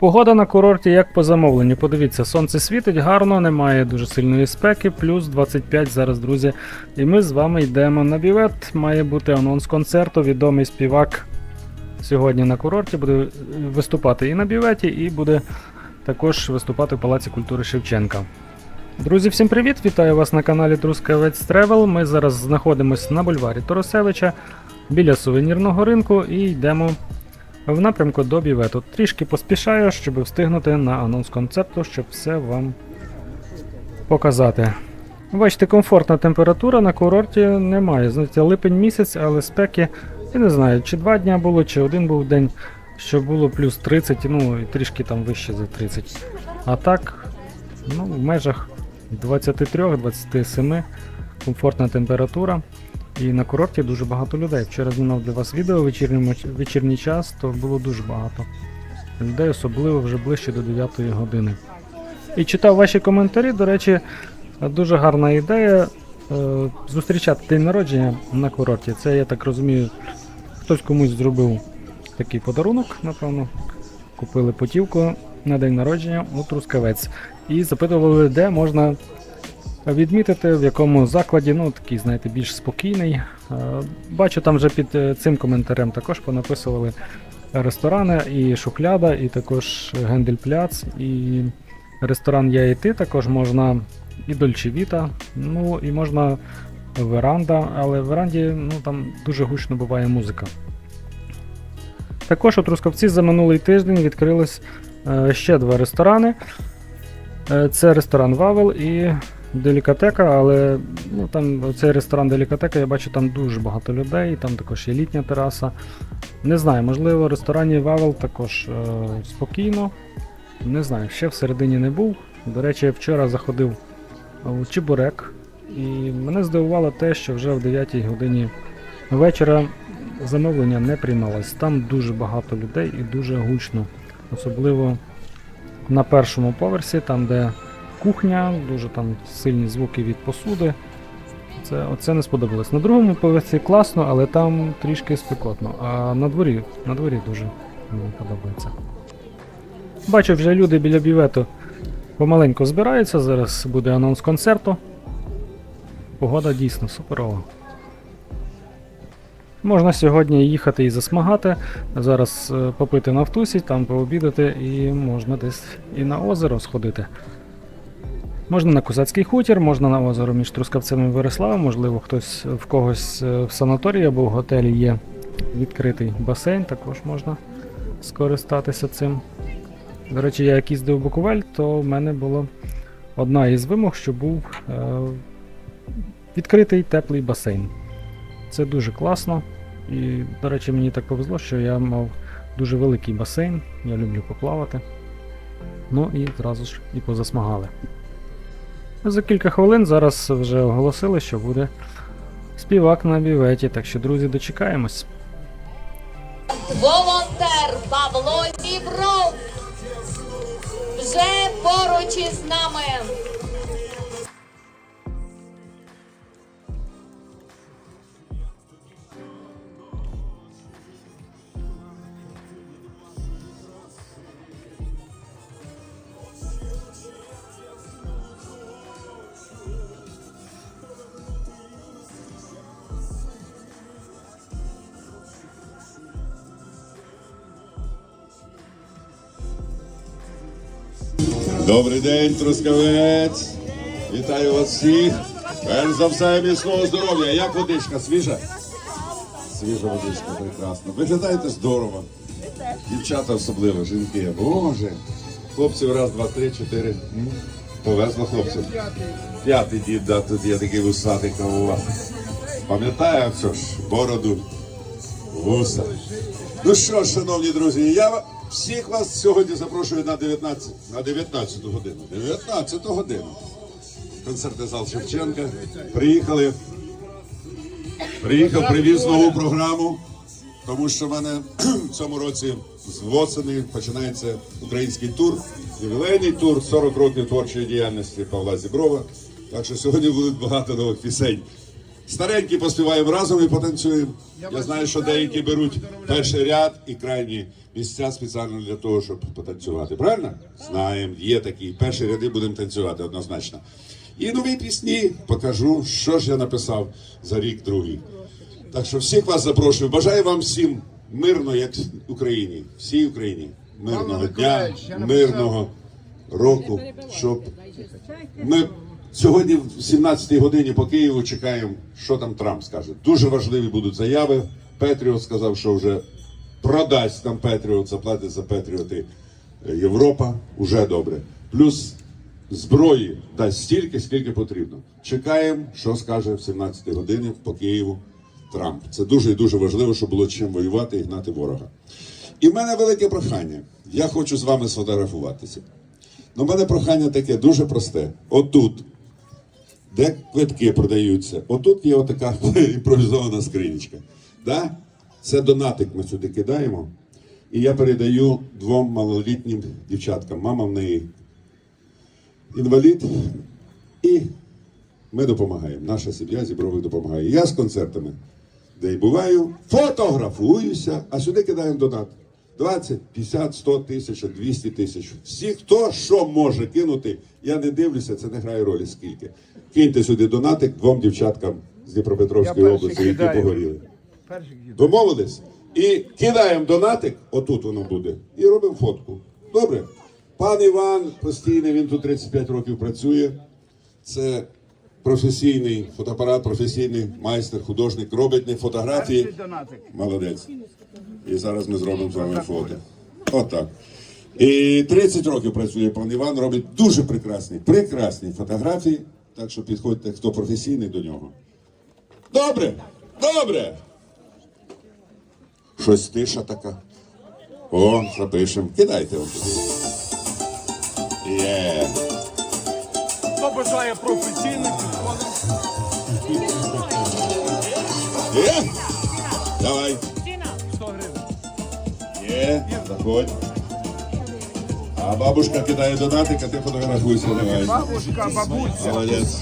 Погода на курорті як по замовленню. Подивіться, сонце світить гарно, немає дуже сильної спеки, плюс 25 зараз, друзі. І ми з вами йдемо на бівет. Має бути анонс концерту. Відомий співак сьогодні на курорті буде виступати і на біветі, і буде також виступати в Палаці культури Шевченка. Друзі, всім привіт! Вітаю вас на каналі Трускавець Тревел. Ми зараз знаходимося на бульварі Торосевича біля сувенірного ринку і йдемо в напрямку до бівету. Трішки поспішаю, щоб встигнути на анонс концерту, щоб все вам показати. Бачите, комфортна температура на курорті немає. Знаєте, липень місяць, але спеки, я не знаю, чи два дня було, чи один був день, що було плюс 30, ну і трішки там вище за 30. А так, ну, в межах 23-27 комфортна температура. І на курорті дуже багато людей. Вчора знімав для вас відео вечірній, вечірній час, то було дуже багато людей, особливо вже ближче до 9 години. І читав ваші коментарі. До речі, дуже гарна ідея е, зустрічати день народження на курорті. Це, я так розумію, хтось комусь зробив такий подарунок, напевно. Купили путівку на день народження у Трускавець. І запитували, де можна відмітити, в якому закладі, ну такий, знаєте, більш спокійний. Е, Бачу, там вже під е, цим коментарем також понаписували ресторани і шухляда, і також Гендель-Пляц, і ресторан Я і ти також можна, і Дольче Віта, ну і можна веранда, але в веранді ну, там дуже гучно буває музика. Також у Трускавці за минулий тиждень відкрилось е, ще два ресторани. Це ресторан Вавел і Делікатека, але ну, там цей ресторан Делікатека, я бачу, там дуже багато людей, там також є літня тераса. Не знаю, можливо, в ресторані Вавел також е, спокійно. Не знаю, ще всередині не був. До речі, я вчора заходив у Чебурек, і мене здивувало те, що вже в 9 годині вечора замовлення не приймалось. Там дуже багато людей і дуже гучно. Особливо на першому поверсі, там де кухня, дуже там сильні звуки від посуди. Це, оце не сподобалось. На другому поверсі класно, але там трішки спекотно. А на дворі, на дворі дуже мені подобається. Бачу, вже люди біля бівету помаленьку збираються. Зараз буде анонс концерту. Погода дійсно суперова. Можна сьогодні їхати і засмагати, зараз е, попити на втусі, там пообідати і можна десь і на озеро сходити. Можна на Козацький хутір, можна на озеро між Трускавцем і Вереславом, можливо, хтось в когось е, в санаторії або в готелі є відкритий басейн, також можна скористатися цим. До речі, я як їздив в Буковель, то в мене була одна із вимог, що був е, відкритий теплий басейн. Це дуже класно. І, до речі, мені так повезло, що я мав дуже великий басейн, я люблю поплавати. Ну і зразу ж і позасмагали. За кілька хвилин зараз вже оголосили, що буде співак на біветі, так що, друзі, дочекаємось. волонтер Павло Дібров вже поруч із нами. Добрий день, Трускавець. Вітаю вас всіх. Перш за все, міцного здоров'я. Як водичка? Свіжа? Свіжа водичка, прекрасно. Виглядаєте здорово. Дівчата особливо, жінки. Боже. Хлопців раз, два, три, чотири. Повезло хлопців. П'ятий дід, да, тут є такий вусатий кавова. Пам'ятаю, що ж, бороду, вуса. Ну що ж, шановні друзі, я всіх вас сьогодні запрошую на 19, на 19 годину. 19 годину. Концертний зал Шевченка. Приїхали. Приїхав, привіз нову програму, тому що в мене в цьому році з восени починається український тур, ювілейний тур, 40 років творчої діяльності Павла Зіброва. Так що сьогодні будуть багато нових пісень. Старенькі поспіваємо разом і потанцюємо. Я знаю, що деякі беруть перший ряд і крайні місця спеціально для того, щоб потанцювати. Правильно? Знаємо, є такі. Перші ряди будемо танцювати однозначно. І нові пісні покажу, що ж я написав за рік другий. Так що всіх вас запрошую. Бажаю вам всім мирно, як Україні, всій Україні. Мирного дня, мирного року, щоб ми сьогодні в 17-й годині по Києву чекаємо, що там Трамп скаже. Дуже важливі будуть заяви. Петріот сказав, що вже продасть нам Петріот, заплатить за Петріоти е, Європа. Уже добре. Плюс зброї дасть стільки, скільки потрібно. Чекаємо, що скаже в 17-й годині по Києву Трамп. Це дуже і дуже важливо, щоб було чим воювати і гнати ворога. І в мене велике прохання. Я хочу з вами сфотографуватися. Ну, мене прохання таке дуже просте. Отут, де квитки продаються, отут є отака імпровізована скринічка. Да? Це донатик ми сюди кидаємо. І я передаю двом малолітнім дівчаткам. Мама в неї інвалід. І ми допомагаємо. Наша сім'я зібрових допомагає. Я з концертами, де й буваю, фотографуюся, а сюди кидаємо донат. 20, 50, 100 тисяч, 200 тисяч. Всі, хто що може кинути, я не дивлюся, це не грає ролі скільки. Киньте сюди донатик двом дівчаткам з Дніпропетровської області, які погоріли. Домовились? І кидаємо донатик, отут воно буде, і робимо фотку. Добре? Пан Іван постійний, він тут 35 років працює. Це професійний фотоапарат, професійний майстер, художник, робить не фотографії. Молодець. І зараз ми зробимо з вами фото. Отак. І 30 років працює пан Іван, робить дуже прекрасні, прекрасні фотографії. Так що підходьте, хто професійний до нього. Добре! Добре! Щось тиша така. О, запишемо. Кидайте. Є. Хто бажає професійних? Є? Давай. 100 гривень. Є, заходь. А бабушка кидає донатик, а ти фотографуйся, давай. Бабушка, бабуся. Молодець.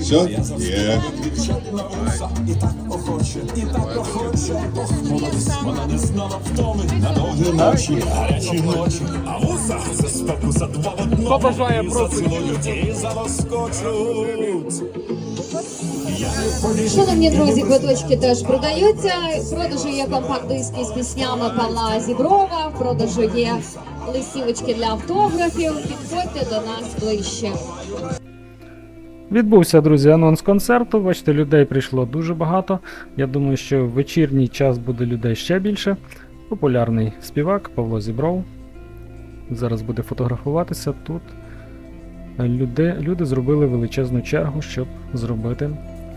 Все? Є. Вона не знала втоми на довгі ночі, гарячі ночі, а вуса це спекуса два в одному. Хто бажає І зацілують, і залоскочуть. Шановні друзі, квиточки теж продаються. В продажу є компакт-диски з піснями Павла Зіброва. В продажу є листівочки для автографів. Підходьте до нас ближче. Відбувся, друзі, анонс концерту. Бачите, людей прийшло дуже багато. Я думаю, що в вечірній час буде людей ще більше. Популярний співак Павло Зібров. Зараз буде фотографуватися тут. Люди, люди зробили величезну чергу, щоб зробити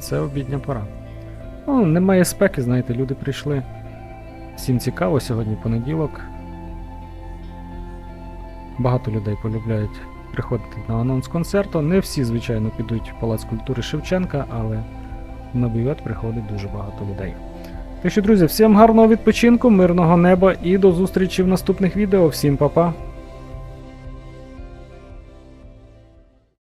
Це обідня пора. Ну, немає спеки, знаєте, люди прийшли. Всім цікаво, сьогодні понеділок. Багато людей полюбляють приходити на анонс концерту. Не всі, звичайно, підуть в Палац культури Шевченка, але на бювет приходить дуже багато людей. Так що, друзі, всім гарного відпочинку, мирного неба і до зустрічі в наступних відео. Всім па-па!